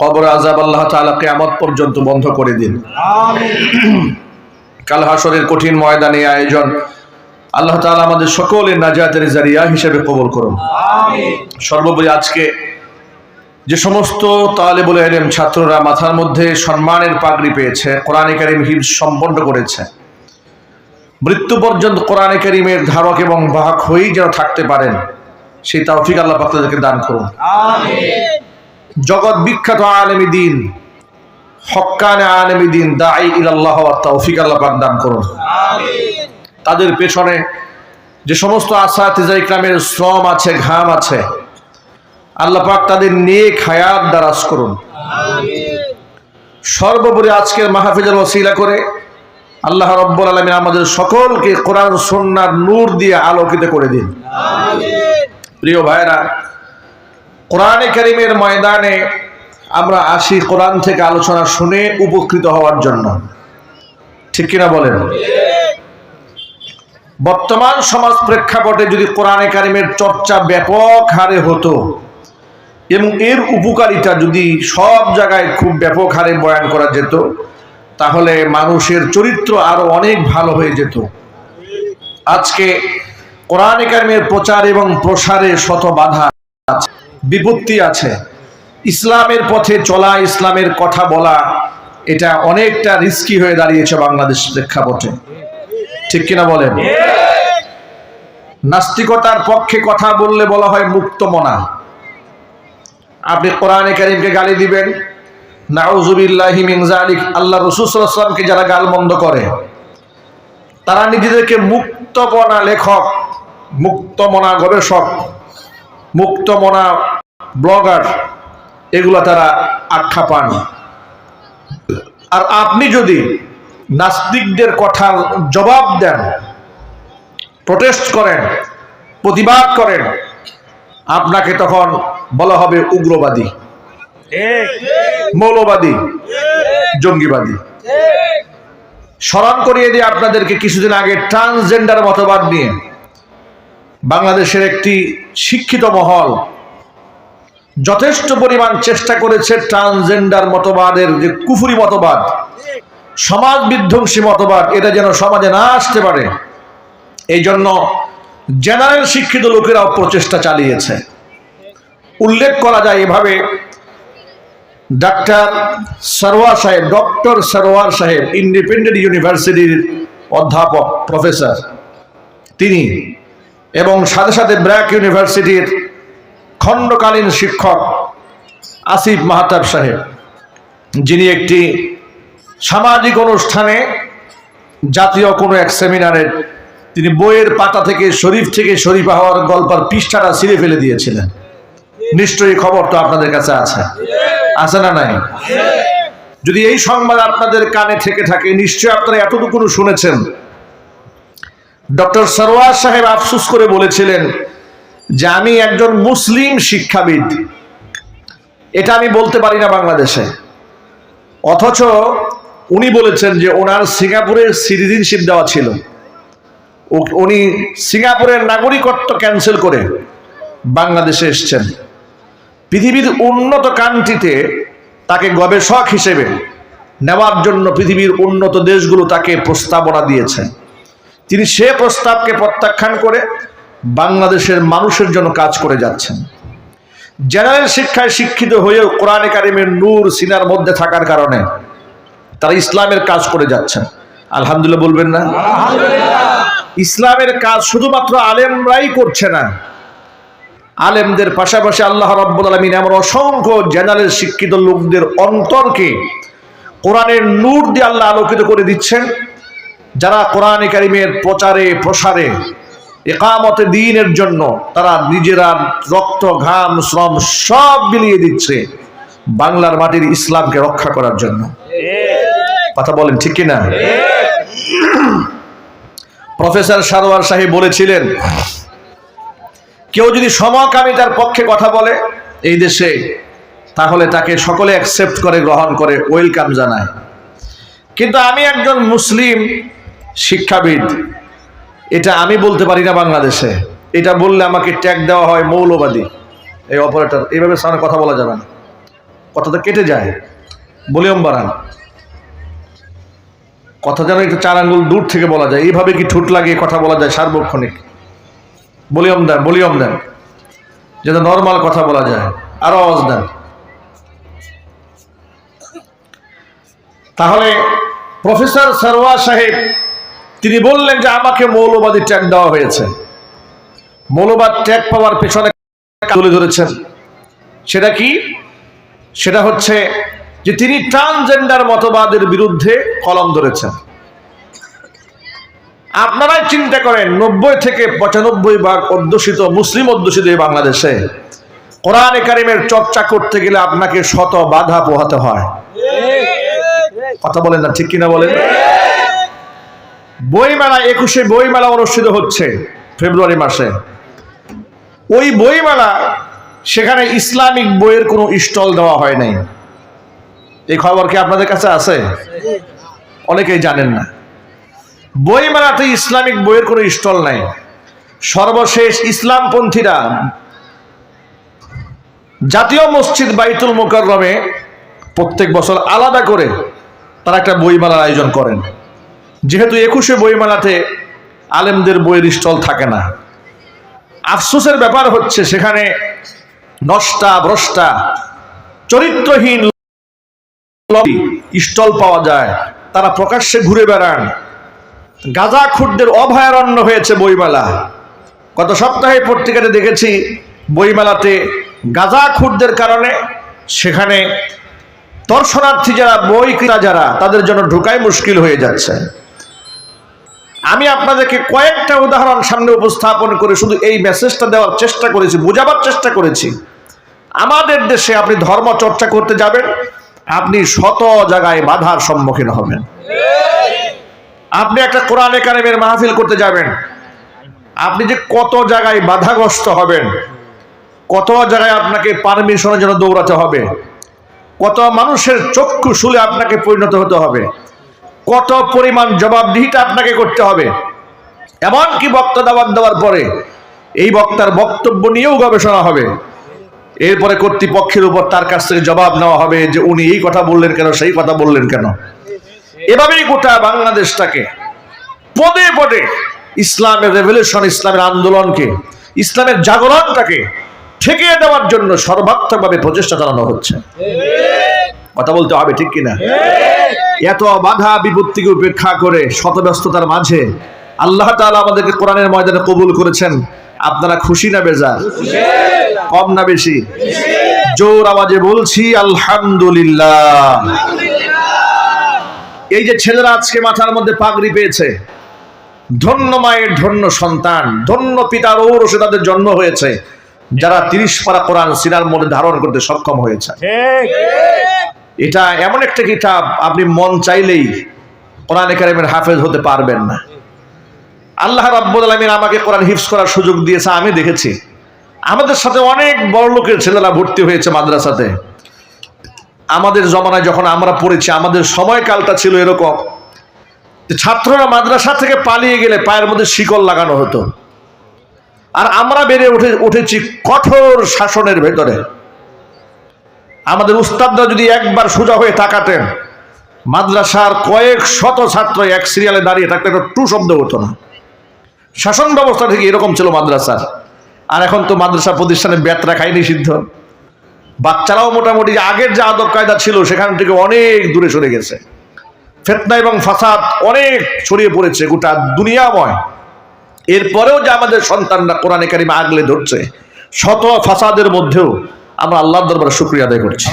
কবর আজাব আল্লাহ তাআলা কিয়ামত পর্যন্ত বন্ধ করে দিন। কাল হাসরের কঠিন ময়দানে আয়োজন। আল্লাহ তাআলা আমাদের সকলের নাজাতের জারিয়া হিসেবে কবুল করুন। সর্বোপরি আজকে যে সমস্ত তালেবুল এলেম ছাত্ররা মাথার মধ্যে সম্মানের পাগড়ি পেয়েছে কোরআনে কারিম হিফ সম্পন্ন করেছে। মৃত্যু পর্যন্ত কোরআনে কারিমের ধারক এবং বাহক হয়েই যেন থাকতে পারেন সেই তৌফিক আল্লাহ পাক তাদেরকে দান করুন। জগৎ বিখ্যাত আলেমী দিন হক্কানে আলেমী দিন দাই ইলাল্লাহ তৌফিক আল্লাহ দান করুন। তাদের পেছনে যে সমস্ত আশা তেজা ইকরামের শ্রম আছে ঘাম আছে আল্লাহ পাক তাদের নেক হায়াত দারাজ করুন। সর্বোপরি আজকের মাহফিজের ওসিলা করে আল্লাহ রব্বুল আলমিন আমাদের সকলকে কোরআন সন্ন্যার নূর দিয়ে আলোকিত করে দিন। প্রিয় ভাইরা কোরআনে কারিমের ময়দানে আমরা আসি কোরআন থেকে আলোচনা শুনে উপকৃত হওয়ার জন্য। ঠিক কিনা বলেন? বর্তমান সমাজ প্রেক্ষাপটে যদি কোরআনে কারিমের চর্চা ব্যাপক হারে হতো এবং এর উপকারিতা যদি সব জায়গায় খুব ব্যাপক হারে বয়ান করা যেত, তাহলে মানুষের চরিত্র আরও অনেক ভালো হয়ে যেত। আজকে কোরআনে কারিমের প্রচার এবং প্রসারে শত বাধা আছে। বিপত্তি আছে। ইসলামের পথে চলা, ইসলামের কথা বলা, এটা অনেকটা রিস্কি হয়ে দাঁড়িয়েছে বাংলাদেশ প্রেক্ষাপটে। ঠিক কিনা বলেন? নাস্তিকতার পক্ষে কথা বললে বলা হয় মুক্তমনা আপনি কোরআনে কারিমকে গালি দিবেন। নাউজুবিল্লাহি মিন জালিক আল্লাহ রাসূল সাল্লাল্লাহু আলাইহি ওয়াসাল্লামকে যারা গালমন্দ করে, তারা নিজেদেরকে মুক্তমনা লেখক মুক্তমনা গবেষক। মুক্তমনা ব্লগার, এগুলো তারা আখ্যা পান। আর আপনি যদি নাস্তিকদের কথার জবাব দেন, প্রটেস্ট করেন, প্রতিবাদ করেন, আপনাকে তখন বলা হবে উগ্রবাদী, মৌলবাদী, জঙ্গিবাদী। স্মরণ করিয়ে দিয়ে আপনাদেরকে কিছুদিন আগে ট্রান্সজেন্ডার মতবাদ নিয়ে বাংলাদেশের একটি শিক্ষিত মহল। যথেষ্ট পরিমাণ চেষ্টা করেছে ট্রান্সজেন্ডার মতবাদের যে কুফুরি মতবাদ, সমাজ বিধ্বংসী মতবাদ, এটা যেন সমাজে না আসতে পারে। এই জন্য জেনারেল শিক্ষিত লোকেরাও প্রচেষ্টা চালিয়েছে। উল্লেখ করা যায় এভাবে, ডাক্তার সরোয়ার সাহেব, ডক্টর সরোয়ার সাহেব, ইন্ডিপেন্ডেন্ট ইউনিভার্সিটির অধ্যাপক, প্রফেসর, তিনি এবং সাথে সাথে ব্র্যাক ইউনিভার্সিটির খণ্ডকালীন শিক্ষক আসিফ মাহাতাব সাহেব, যিনি একটি সামাজিক অনুষ্ঠানে জাতীয় কোনো এক সেমিনারের তিনি বইয়ের পাতা থেকে, শরীফ থেকে শরীফ হওয়ার গল্পের পৃষ্ঠাটা ছিঁড়ে ফেলে দিয়েছিলেন। নিশ্চয়ই খবর তো আপনাদের কাছে আছে। আছে না নাই? যদি এই সংবাদ আপনাদের কানে থেকে থাকে, নিশ্চয়ই আপনারা এতটুকু শুনেছেন ডক্টর সরওয়ার সাহেব আফসুস করে বলেছিলেন যে আমি একজন মুসলিম শিক্ষাবিদ। এটা আমি বলতে পারি না বাংলাদেশে। অথচ উনি বলেছেন যে ওনার সিঙ্গাপুরের সিটিজেনশিপ দেওয়া ছিল। উনি সিঙ্গাপুরের নাগরিকত্ব ক্যান্সেল করে বাংলাদেশে এসছেন। পৃথিবীর উন্নত কান্ট্রিতে তাকে গবেষক হিসেবে নেওয়ার জন্য পৃথিবীর উন্নত দেশগুলো তাকে প্রস্তাবনা দিয়েছে। তিনি সে প্রস্তাবকে প্রত্যাখ্যান করে বাংলাদেশের মানুষের জন্য কাজ করে যাচ্ছেন। জেনারেল শিক্ষায় শিক্ষিত হয়েও কোরআনে কারিমের নূর সিনার মধ্যে থাকার কারণে তারা ইসলামের কাজ করে যাচ্ছেন। আলহামদুলিল্লাহ বলবেন না? ইসলামের কাজ শুধুমাত্র আলেমরাই করছে না। আলেমদের পাশাপাশি আল্লাহ রব্বুল আলমিন এমন অসংখ্য জেনারেল শিক্ষিত লোকদের অন্তরকে কোরআনের নূর দিয়ে আল্লাহ আলোকিত করে দিচ্ছেন। যারা কোরআন কারিমের প্রচারে, প্রসারে একামতে দিনের জন্য তারা নিজেরা রক্ত, ঘাম, শ্রম সব বিলিয়ে দিচ্ছে বাংলার মাটির ইসলামকে রক্ষা করার জন্য। কথা বলেন ঠিক কিনা? প্রফেসর সারোয়ার সাহেব বলেছিলেন, কেউ যদি সমকামিতার পক্ষে কথা বলে এই দেশে, তাহলে তাকে সকলে অ্যাকসেপ্ট করে, গ্রহণ করে ওয়েলকাম জানায়। কিন্তু আমি একজন মুসলিম শিক্ষাবিদ। এটা আমি বলতে পারি না বাংলাদেশে। এটা বললে আমাকে ট্যাগ দেওয়া হয় মৌলবাদী। এই অপারেটর, এইভাবে সামনে কথা বলা যাবে না। কথাটা কেটে যায়। ভলিউম বাড়ান। কথা যেন একটু চার আঙ্গুল দূর থেকে বলা যায়। এইভাবে কি ঠুট লাগিয়ে কথা বলা যায় সার্বক্ষণিক? ভলিউম দেন ভলিউম দেন। যেন নর্মাল কথা বলা যায়। আরও আওয়াজ দেন। তাহলে প্রফেসর সরওয়া সাহেব তিনি বললেন যে আমাকে মৌলবাদী ট্যাগ দেওয়া হয়েছে। মৌলবাদ ট্যাগ পাওয়ার পেছনে তুলে ধরেছেন? সেটা কি? সেটা হচ্ছে যে তিনি ট্রান্সজেন্ডার মতবাদের বিরুদ্ধে কলম ধরেছেন। আপনারাই চিন্তা করেন নব্বই থেকে পঁচানব্বই ভাগ অধ্যুষিত মুসলিম অধ্যুষিত এই বাংলাদেশে কোরআন কারিমের চর্চা করতে গেলে আপনাকে শত বাধা পোহাতে হয়। কথা বলেন না ঠিক কিনা বলেন? বইমেলা একুশে বইমেলা অনুষ্ঠিত হচ্ছে ফেব্রুয়ারি মাসে। ওই বইমেলা, সেখানে ইসলামিক বইয়ের কোনো স্টল দেওয়া হয় নাই। এই খবর কি আপনাদের কাছে আছে? অনেকেই জানেন না। বইমেলাতে ইসলামিক বইয়ের কোনো স্টল নাই। সর্বশেষ ইসলামপন্থীরা জাতীয় মসজিদ বাইতুল মোকাররমে প্রত্যেক বছর আলাদা করে তারা একটা বইমেলার আয়োজন করেন। যেহেতু একুশে বইমেলাতে আলেমদের বইয়ের স্টল থাকে না। আফসোসের ব্যাপার হচ্ছে সেখানে নষ্টা, ভ্রষ্টা, চরিত্রহীন স্টল পাওয়া যায়, তারা প্রকাশ্যে ঘুরে বেড়ান। গাজা খুরদের অভয়ারণ্য হয়েছে বইমেলা। গত সপ্তাহে পত্রিকাতে দেখেছি, বইমেলাতে গাজা খুরদের কারণে সেখানে দর্শনার্থী যারা, বই ক্রেতা যারা, তাদের জন্য ঢোকাই মুশকিল হয়ে যাচ্ছে। আমি আপনাদেরকে কয়েকটা উদাহরণ সামনে উপস্থাপন করে শুধু এই মেসেজটা দেওয়ার চেষ্টা করেছি, বোঝাবার চেষ্টা করেছি। আমাদের দেশে আপনি ধর্ম চর্চা করতে যাবেন, আপনি শত জায়গায় বাধার সম্মুখীন হবেন। আপনি একটা কোরআনে কারিমের মাহফিল করতে যাবেন, আপনি যে কত জায়গায় বাধাগ্রস্ত হবেন, কত জায়গায় আপনাকে পারমিশনের জন্য দৌড়াতে হবে, কত মানুষের চক্ষু শুলে আপনাকে পরিণত হতে হবে কত পরিমাণ জবাবদিহিটা আপনাকে করতে হবে। এমনকি বক্তা দাবাত দেওয়ার পরে এই বক্তার বক্তব্য নিয়েও গবেষণা হবে। এরপরে কর্তৃপক্ষের উপর তার কাছ থেকে জবাব নেওয়া হবে যে উনি এই কথা বললেন কেন, সেই কথা বললেন কেন। এভাবেই গোটা বাংলাদেশটাকে পদে পদে ইসলামের রেভলিউশন ইসলামের আন্দোলনকে, ইসলামের জাগরণটাকে ঠেকিয়ে দেওয়ার জন্য সর্বাত্মকভাবে প্রচেষ্টা চালানো হচ্ছে। কথা বলতে হবে ঠিক কিনা? এত বাধা বিপত্তিকে উপেক্ষা করে শত ব্যস্ততার মাঝে আল্লাহ তাআলা আমাদেরকে কোরআনের ময়দানে কবুল করেছেন। আপনারা খুশি না বেজা কম না বেশি? জোর আওয়াজে বলছি, আলহামদুলিল্লাহ। এই যে ছেলেরা আজকে মাথার মধ্যে পাগড়ি পেয়েছে, ধন্য মায়ের ধন্য সন্তান, ধন্য পিতার ঔরসে তাদের জন্ম হয়েছে, যারা তিরিশ পারা কোরআন সিনার মধ্যে ধারণ করতে সক্ষম হয়েছে। এটা এমন একটা কিতাব আপনি মন চাইলেই কোরআন একাডেমির হাফেজ হতে পারবেন না। আল্লাহ রাব্বুল আলামিন আমাকে কোরআন হিফজ করার সুযোগ দিয়েছে, আমি দেখেছি। আমাদের সাথে অনেক বড় লোকের ছেলেরা ভর্তি হয়েছে মাদ্রাসাতে। আমাদের জমানায় যখন আমরা পড়েছি, আমাদের সময়কালটা ছিল এরকম ছাত্ররা মাদ্রাসা থেকে পালিয়ে গেলে পায়ের মধ্যে শিকল লাগানো হতো। আর আমরা বেড়ে উঠে, উঠেছি কঠোর শাসনের ভেতরে। আমাদের উস্তাদরা যদি একবার সোজা হয়ে তাকাতেন, মাদ্রাসার কয়েক শত ছাত্র এক সিরিয়ালে দাঁড়িয়ে থাকতে একটা টু শব্দ হতো না। শাসন ব্যবস্থা থেকে এরকম ছিল মাদ্রাসার আর এখন তো মাদ্রাসা প্রতিষ্ঠানে ব্যাত রাখাই নিষিদ্ধ। বাচ্চারাও মোটামুটি আগের যে আদব কায়দা ছিল, সেখান থেকে অনেক দূরে সরে গেছে। ফেতনা এবং ফাসাদ অনেক ছড়িয়ে পড়েছে গোটা দুনিয়াময়। এরপরেও যে আমাদের সন্তানরা কোরআনে কারিমে আগলে ধরছে, শত ফাসাদের মধ্যেও আমরা আল্লাহর দরবারে শুক্রিয়া আদায় করছি।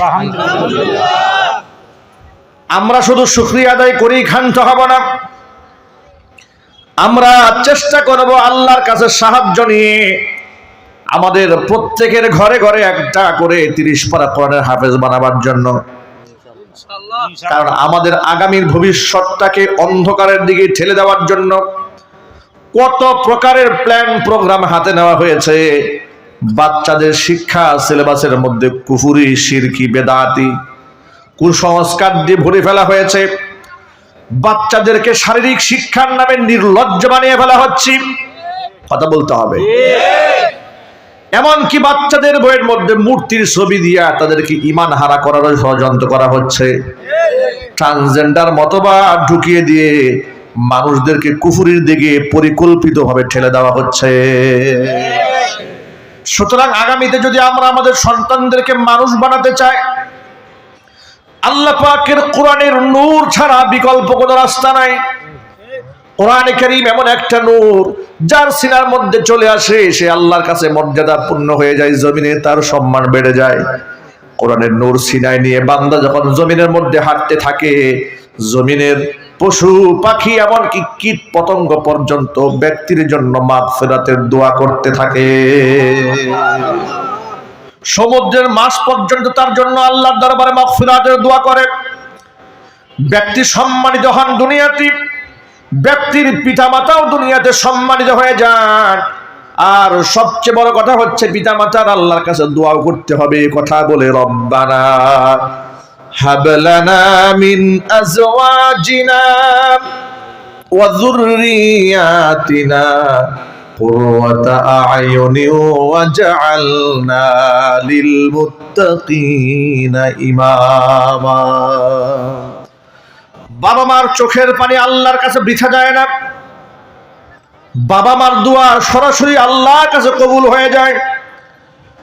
আমরা শুধু শুক্রিয়া আদায় করেই ক্ষান্ত হব না। আমরা চেষ্টা করব আল্লাহর কাছে সাহায্য নিয়ে। আমাদের প্রত্যেকের ঘরে ঘরে একটা করে তিরিশ পারা কোরআনের হাফেজ বানাবার জন্য। কারণ আমাদের আগামীর ভবিষ্যৎটাকে অন্ধকারের দিকে ঠেলে দেওয়ার জন্য কত প্রকারের প্ল্যান প্রোগ্রাম হাতে নেওয়া হয়েছে। বাচ্চাদের শিক্ষা সিলেবাসের মধ্যে কুফুরি শিরকি বেদাতি, কুসংস্কার দিয়ে ভরে ফেলা হয়েছে। বাচ্চাদেরকে শারীরিক শিক্ষার নামে নির্লজ্জ বানিয়ে ফেলা হচ্ছে। কথা বলতে হবে। এমনকি বাচ্চাদের বইয়ের মধ্যে মূর্তির ছবি দিয়া তাদেরকে ইমান হারা করার ষড়যন্ত্র করা হচ্ছে। ট্রান্সজেন্ডার মতবাদ ঢুকিয়ে দিয়ে মানুষদেরকে কুফুরির দিকে পরিকল্পিতভাবে ঠেলে দেওয়া হচ্ছে। সুতরাং আগামীতে যদি আমরা আমাদের সন্তানদেরকে মানুষ বানাতে চাই, আল্লাহ পাকের কোরআনের নূর ছাড়া বিকল্প কোনো রাস্তা নাই। কোরআনে করিম এমন একটা নূর, যার সিনার মধ্যে চলে আসে, সে আল্লাহর কাছে মর্যাদা পূর্ণ হয়ে যায়, জমিনে তার সম্মান বেড়ে যায়। কোরআনের নূর সিনায় নিয়ে বান্দা যখন জমিনের মধ্যে হাঁটতে থাকে, জমিনের পশু, পাখি, এমনকি কীট পতঙ্গ পর্যন্ত ব্যক্তির জন্য মাগ ফেরাতের দোয়া করতে থাকে। সমুদ্রের মাস পর্যন্ত তার জন্য আল্লাহর দরবারে মাগ ফেরাতের দোয়া করে। ব্যক্তি সম্মানিত হন দুনিয়াতে, ব্যক্তির পিতামাতাও দুনিয়াতে সম্মানিত হয়ে যান। আর সবচেয়ে বড় কথা হচ্ছে, পিতামাতার আল্লাহর কাছে দোয়াও করতে হবে কথা বলে, রব্বানা হাবলানা মিন আজওয়াজিনা ওয়া যুররিয়াতিনা قرة أعين وجعلنا للمتقين إماما বাবা মার চোখের পানি আল্লাহর কাছে বৃথা যায় না বাবা মার দোয়া সরাসরি আল্লাহর কাছে কবুল হয়ে যায়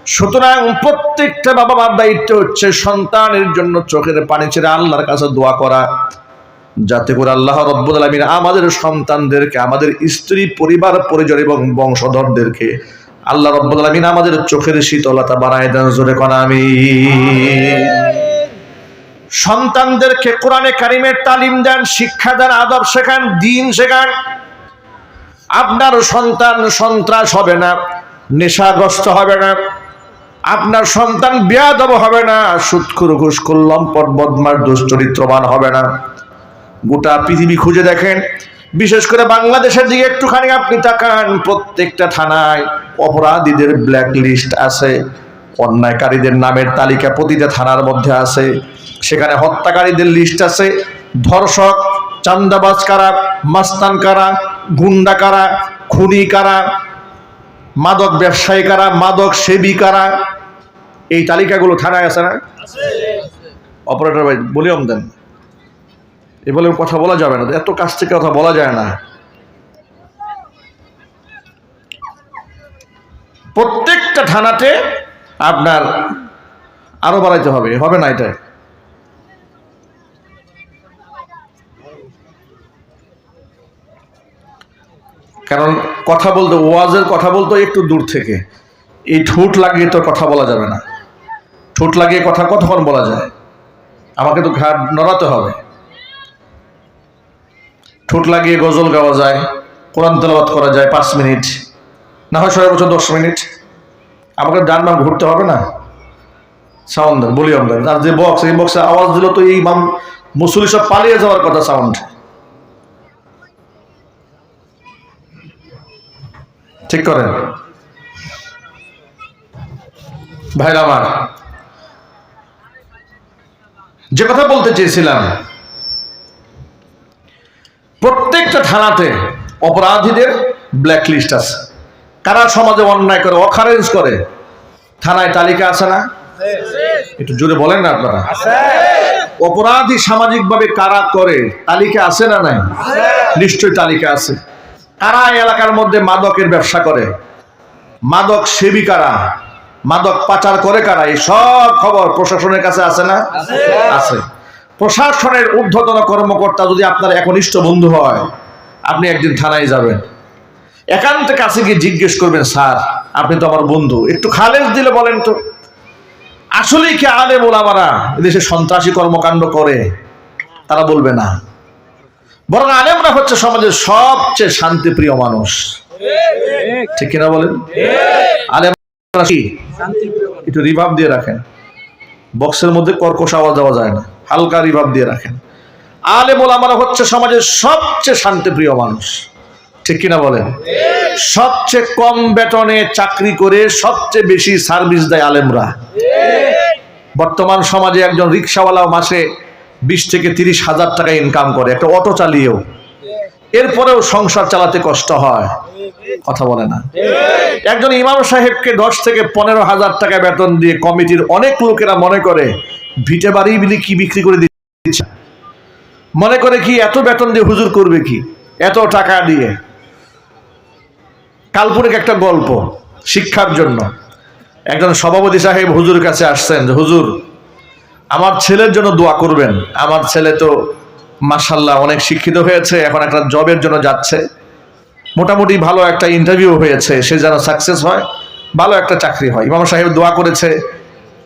সুতরাং প্রত্যেকটা বাবা মার দায়িত্ব হচ্ছে সন্তানের জন্য চোখের পানি ছেড়ে আল্লাহর কাছে দোয়া করা। যাতে করে আল্লাহ রব্বুল আলমিন আমাদের সন্তানদেরকে, আমাদের স্ত্রী, পরিবার, পরিজন এবং বংশধরদেরকে আল্লাহ রব্বুল আলমিন আমাদের চোখের শীতলতা বানায় দেন জোরে কনা আমি সন্তানদেরকে কোরআনে কারিমের তালিম দেন, শিক্ষা দেন, আদব শেখান, দিন শেখান। আপনার সন্তান সন্ত্রাস হবে না, নেশাগ্রস্ত হবে না। আপনার সন্তান বেয়াদব হবে না, সুৎখুর ঘুষখুর লম্পট বদমার দুশ্চরিত্রবান হবে না। গোটা পৃথিবী খুঁজে দেখেন, বিশেষ করে বাংলাদেশের দিকে একটুখানি আপনি তাকান, প্রত্যেকটা থানায় অপরাধীদের ব্ল্যাক লিস্ট আছে, অন্যায়কারীদের নামের তালিকা প্রতিটা থানার মধ্যে আছে, সেখানে হত্যাকারীদের লিস্ট আছে, ধর্ষক, চান্দাবাজ কারা, মাস্তান কারা, গুন্ডা কারা, খুনি কারা, মাদক ব্যবসায়ী কারা, মাদক সেবী কারা এই তালিকাগুলো থানায় আছে না? অপারেটর ভাই, বলিয়ম দেন। এ বলে কথা বলা যাবে না, এত কাছ থেকে কথা বলা যায় না। প্রত্যেকটা থানাতে আপনার আরও বাড়াইতে হবে হবে না এটা? কারণ কথা বলতে, ওয়াজের কথা বলতে একটু দূর থেকে। এই ঠোঁট লাগিয়ে তো কথা বলা যাবে না। ঠোঁট লাগিয়ে কথা কতক্ষণ বলা যায়? আমাকে তো ঘাট নড়াতে হবে। ঠোঁট লাগিয়ে গজল গাওয়া যায়, কোরআন তেলাবাত করা যায় পাঁচ মিনিট। না হয় বছর দশ মিনিট। আমাকে ডান বাম ঘুরতে হবে না? সাউন্ড দেন। বলি আমরা আর যে বক্স এই বক্সে আওয়াজ দিল তো এই মাম মুসুলি সব পালিয়ে যাওয়ার কথা সাউন্ড ঠিক করেন। ভাইরা আমার যে কথা বলতে চেয়েছিলাম, প্রত্যেকটা থানাতে অপরাধীদের ব্ল্যাক লিস্ট আছে। কারা সমাজে অন্যায় করে অখারেন্স করে, থানায় তালিকা আছে না? একটু জোরে বলেন না আপনারা। অপরাধী সামাজিকভাবে কারা করে, তালিকা আছে না নাই? নিশ্চয়ই তালিকা আছে। কারা এলাকার মধ্যে মাদকের ব্যবসা করে? মাদক সেবী কারা মাদক পাচার করে কারা? এই সব খবর প্রশাসনের কাছে আছে না? আছে। প্রশাসনের ঊর্ধ্বতন কর্মকর্তা যদি আপনার একনিষ্ঠ বন্ধু হয় আপনি একদিন থানায় যাবেন। একান্ত কাছে গিয়ে জিজ্ঞেস করবেন স্যার আপনি তো আমার বন্ধু। একটু খালেজ দিলে বলেন তো। আসলেই কি আলে ওলামারা এদেশে সন্ত্রাসী কর্মকাণ্ড করে? তারা বলবে না। বরং আলেমরা হচ্ছে সমাজের সবচেয়ে শান্তিপ্রিয় মানুষ। ঠিক কিনা বলেন? একটু রিভাব দিয়ে রাখেন। বক্সের মধ্যে কর্কশ আওয়াজ দেওয়া যায় না। হালকা রিভাব দিয়ে রাখেন। আলে আলেম ওলামারা হচ্ছে সমাজের সবচেয়ে শান্তিপ্রিয় মানুষ। ঠিক কিনা বলেন? সবচেয়ে কম বেতনে চাকরি করে সবচেয়ে বেশি সার্ভিস দেয় আলেমরা। বর্তমান সমাজে একজন রিক্সাওয়ালা মাসে বিশ থেকে তিরিশ হাজার টাকা ইনকাম করে, একটা অটো চালিয়েও। এরপরেও সংসার চালাতে কষ্ট হয়। কথা বলে না। একজন ইমাম সাহেবকে দশ থেকে পনেরো হাজার টাকা বেতন দিয়ে কমিটির অনেক লোকেরা মনে করে, ভিটে বাড়ি কি বিক্রি করে দিচ্ছে? মনে করে কি, এত বেতন দিয়ে হুজুর করবে কি? এত টাকা দিয়ে? কাল্পনিক একটা গল্প, শিক্ষার জন্য। একজন সভাপতি সাহেব হুজুর কাছে আসছেন হুজুর, আমার ছেলের জন্য দোয়া করবেন। আমার ছেলে তো মাসাল্লাহ অনেক শিক্ষিত হয়েছে, এখন একটা জবের জন্য যাচ্ছে। মোটামুটি ভালো একটা ইন্টারভিউ হয়েছে, সে যেন সাকসেস হয়, ভালো একটা চাকরি হয়। ইমাম সাহেব দোয়া করেছে,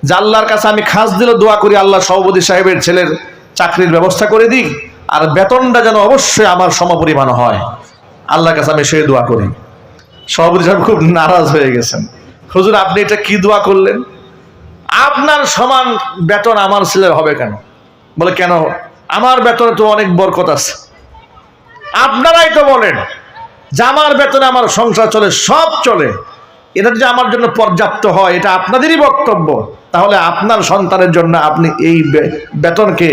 যে আল্লাহর কাছে আমি খাস দিলে দোয়া করি, আল্লাহ সভাপতি সাহেবের ছেলের চাকরির ব্যবস্থা করে দিই আর বেতনটা যেন অবশ্যই আমার সমপরিমাণ হয়। আল্লাহর কাছে আমি সে দোয়া করি। সভাপতি সাহেব খুব নারাজ হয়ে গেছেন। হুজুর, আপনি এটা কি দোয়া করলেন? আপনার সমান বেতন আমার ছেলের হবে কেন? বলে, কেন? আমার বেতনে তো অনেক বরকত আছে। আপনারাই তো বলেন যে আমার বেতনে আমার সংসার চলে, সব চলে। এটা যে আমার জন্য পর্যাপ্ত হয়, এটা আপনাদেরই বক্তব্য। তাহলে আপনার সন্তানের জন্য আপনি এই বেতনকে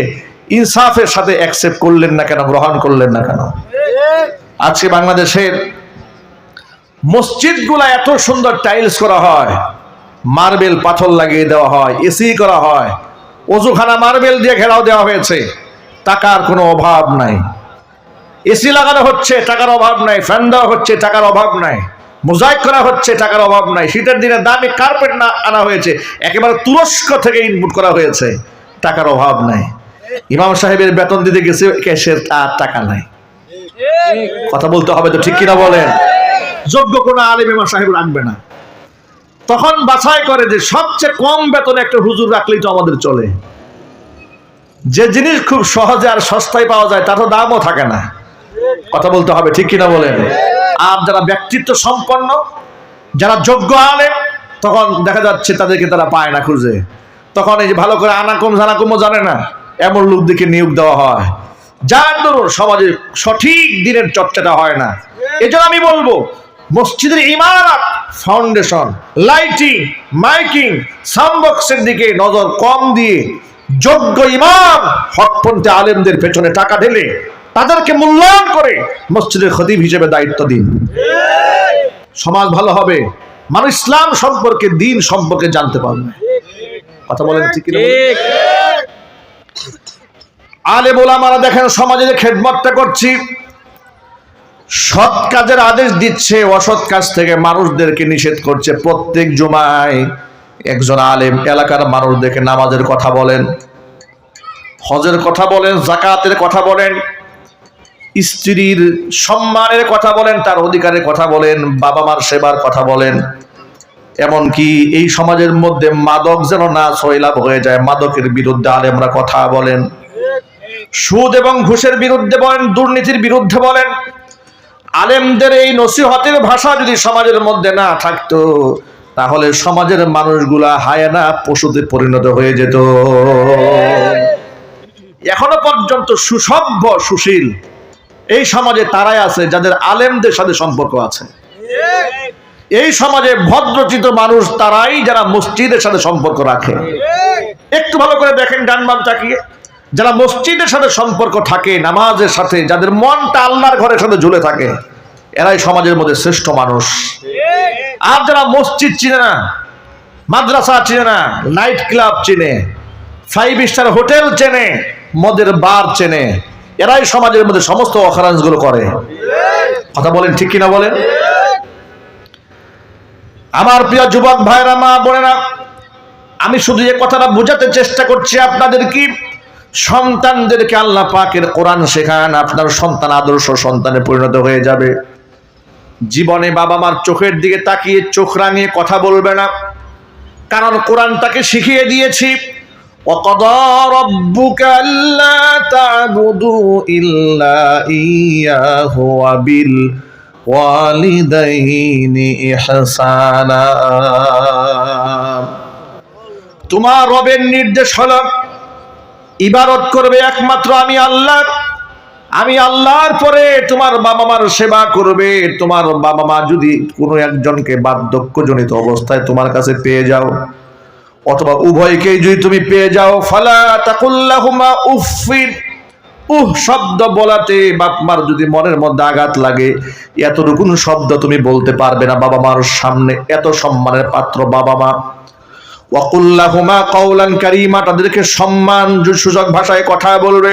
ইনসাফের সাথে অ্যাকসেপ্ট করলেন না কেন, গ্রহণ করলেন না কেন? আজকে বাংলাদেশের মসজিদগুলা এত সুন্দর টাইলস করা হয়, মার্বেল পাথর লাগিয়ে দেওয়া হয় এসি করা হয়, অজুখানা মার্বেল দিয়ে ঘেরাও দেওয়া হয়েছে। টাকার কোনো অভাব নাই। এসি লাগানো হচ্ছে, টাকার অভাব নাই। ফ্যান দেওয়া হচ্ছে, টাকার অভাব নাই। মোজাইক করা হচ্ছে, টাকার অভাব নাই। শীতের দিনে দামি কার্পেট না আনা হয়েছে, একেবারে তুরস্ক থেকে ইনপুট করা হয়েছে। টাকার অভাব নাই। ইমাম সাহেবের বেতন দিতে গেছে, ক্যাশের আর টাকা নাই। কথা বলতে হবে তো ঠিক কিনা বলেন? যোগ্য কোনো আলিম ইমাম সাহেব রাখবে না। তখন বাছাই করে যে সবচেয়ে কম বেতনে একটা হুজুর রাখলেই তো আমাদের চলে। যে জিনিস খুব সহজে আর সস্তায় পাওয়া যায়, তার তো দামও থাকে না। কথা বলতে হবে, ঠিক কিনা বলেন? আর যারা ব্যক্তিত্ব সম্পন্ন, যারা যোগ্য আলেম, তখন দেখা যাচ্ছে তাদেরকে তারা পায় না খুঁজে। তখন এই যে ভালো করে আনাকুম জানাকুমও জানে না, এমন লোকদেরকে নিয়োগ দেওয়া হয়। যার দরুন সমাজে সঠিক দিনের চর্চাটা হয় না। এজন্য আমি বলব, মসজিদের ইমারত, ফাউন্ডেশন, লাইটিং, মাইকিং সাউন্ডবক্সের দিকে নজর কম দিয়ে যোগ্য ইমাম হকপন্থী আলেমদের পেছনে টাকা ঢেলে তাদেরকে মূল্যায়ন করে মসজিদের খতিব হিসেবে দায়িত্ব দিন। সমাজ ভালো হবে। মানুষ ইসলাম সম্পর্কে দিন সম্পর্কে জানতে পারবে। কথা বলেন ঠিক? আলে বোলামারা দেখেন সমাজে যে খেদমতটা করছি সৎ কাজের আদেশ দিচ্ছে অসৎ কাজ থেকে মানুষদেরকে নিষেধ করছে প্রত্যেক জুমায়। একজন আলেম, এলাকার মানুষ দেখে নামাজের কথা বলেন, হজের কথা বলেন জাকাতের কথা বলেন, স্ত্রীর সম্মানের কথা বলেন, তার অধিকারের কথা বলেন, বাবা মার সেবার কথা বলেন। এমনকি এই সমাজের মধ্যে মাদক যেন না সৈলাভ হয়ে যায়, মাদকের বিরুদ্ধে আলেমরা কথা বলেন। সুদ এবং ঘুষের বিরুদ্ধে বলেন, দুর্নীতির বিরুদ্ধে বলেন। আলেমদের এই নসিহতের ভাষা যদি সমাজের মধ্যে না থাকতো তাহলে সমাজের মানুষগুলা হায়ানা পশুতে পরিণত হয়ে যেত। এখনও পর্যন্ত সুসভ্য, সুশীল এই সমাজে তারাই আছে যাদের আলেমদের সাথে সম্পর্ক আছে। এই সমাজে ভদ্রচিত মানুষ তারাই যারা মসজিদের সাথে সম্পর্ক রাখে। একটু ভালো করে দেখেন, ডান বাম যারা মসজিদের সাথে সম্পর্ক থাকে, নামাজের সাথে, যাদের মনটা আল্লাহর ঘরের সাথে ঝুলে থাকে, এরাই সমাজের মধ্যে শ্রেষ্ঠ মানুষ। আর যারা মসজিদ চিনে না মাদ্রাসা চিনে না নাইট ক্লাব চিনে ফাইভ স্টার হোটেল চেনে মদের বার চেনে, এরাই সমাজের মধ্যে সমস্ত অকারাঞ্জগুলো করে। কথা বলেন ঠিক কিনা বলেন? আমার প্রিয় যুবক ভাইরা, মা বোনেরা, আমি শুধু এই কথাটা বোঝাতে চেষ্টা করছি আপনাদের কি? সন্তানদেরকে আল্লাহ পাকের কোরআন শেখান, আপনার সন্তান আদর্শ সন্তানে পরিণত হয়ে যাবে। জীবনে বাবা মার চোখের দিকে তাকিয়ে চোখ রাঙিয়ে কথা বলবে না কারণ কোরআন তাকে শিখিয়ে দিয়েছি وقضى ربك ألا تعبدوا إلا إياه وبالوالدين إحسانا তোমার রবের নির্দেশ হলো ইবারত করবে একমাত্র আমি আল্লাহ আমি আল্লাহর পরে তোমার বাবা মার সেবা করবে। তোমার বাবা মা যদি কোনো একজনকে বার্ধক্যজনিত অবস্থায় তোমার কাছে পেয়ে যাও, অথবা উভয়কেই যদি তুমি পেয়ে যাও, ফালা তাকুল্লাহুমা উফিন উহ, শব্দ বলাতে বাপ মার যদি মনের মধ্যে আঘাত লাগে, এতটুকু শব্দ তুমি বলতে পারবে না বাবা মার সামনে, এত সম্মানের পাত্র বাবা মা ওয়াকুল্লাহুমা কওলান কারীমা, তাদেরকে সম্মান সূচক ভাষায় কথা বলবে।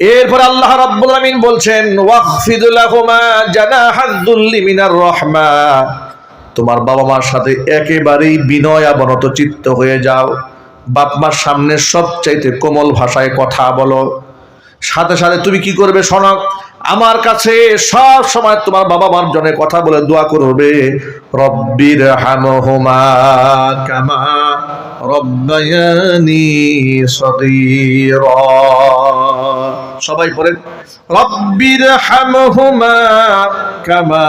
এরপর আল্লাহ রাব্বুল আমিন বলছেন, ওয়াখফিদ লাহুমা জানাহাদ্দুল্লি মিনার রহমা। তোমার বাবা মার সাথে একেবারেই বিনয় অবনত চিত্ত হয়ে যাও। বাপ মার সামনে সবচাইতে কোমল ভাষায় কথা বলো। সাথে সাথে তুমি কি করবে শোনক আমার কাছে সব সময় তোমার বাবা মার জন্য কথা বলে দোয়া করবে। রব্বির হামহুমা কামা রব্বায়ানি সগীরা। সবাই পড়েন রব্বির হামহুমা কামা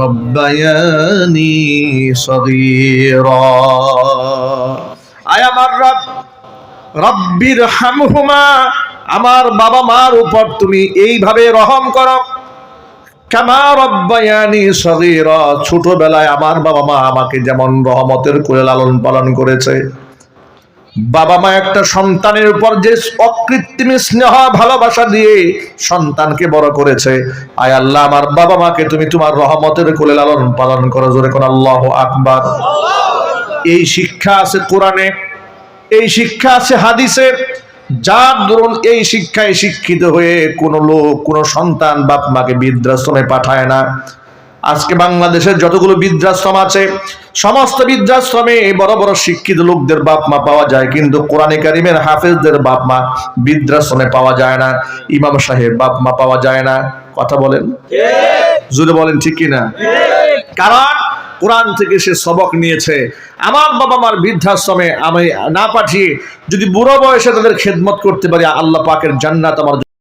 রব্বায়ানি সগীরা। আয় আমার রব রব্বির হামহুমা আমার বাবা মার উপর তুমি এইভাবে রহম করো। ছোটবেলায় আমার বাবা মা আমাকে যেমন রহমতের করে লালন পালন করেছে। বাবা মা একটা সন্তানের উপর যে অকৃত্রিম স্নেহ, ভালোবাসা দিয়ে সন্তানকে বড় করেছে। আয় আল্লাহ, আমার বাবা মাকে তুমি তোমার রহমতের কোলে লালন পালন করো। জোরে কোন আল্লাহ আকবার। এই শিক্ষা আছে কোরআনে, এই শিক্ষা আছে হাদিসে। যার ধরুন এই শিক্ষায় শিক্ষিত হয়ে কোন লোক কোন সন্তান বাপ মাকে বৃদ্ধাশ্রমে পাঠায় না। আজকে বাংলাদেশের যতগুলো বৃদ্ধাশ্রম আছে সমস্ত বৃদ্ধাশ্রমে বড় বড় শিক্ষিত লোকদের বাপ মা পাওয়া যায় কিন্তু কোরআনে কারিমের হাফেজদের বাপ মা বৃদ্ধাশ্রমে পাওয়া যায় না ইমাম সাহেব বাপ মা পাওয়া যায় না। কথা বলেন? জুড়ে বলেন ঠিক কিনা? কারণ কোরআন থেকে সে সবক নিয়েছে। আমার বাবা মার বৃদ্ধাশ্রমে আমি না পাঠিয়ে যদি বুড়ো বয়সে তাদের খেদমত করতে পারি, আল্লাহ পাকের জান্নাত আমার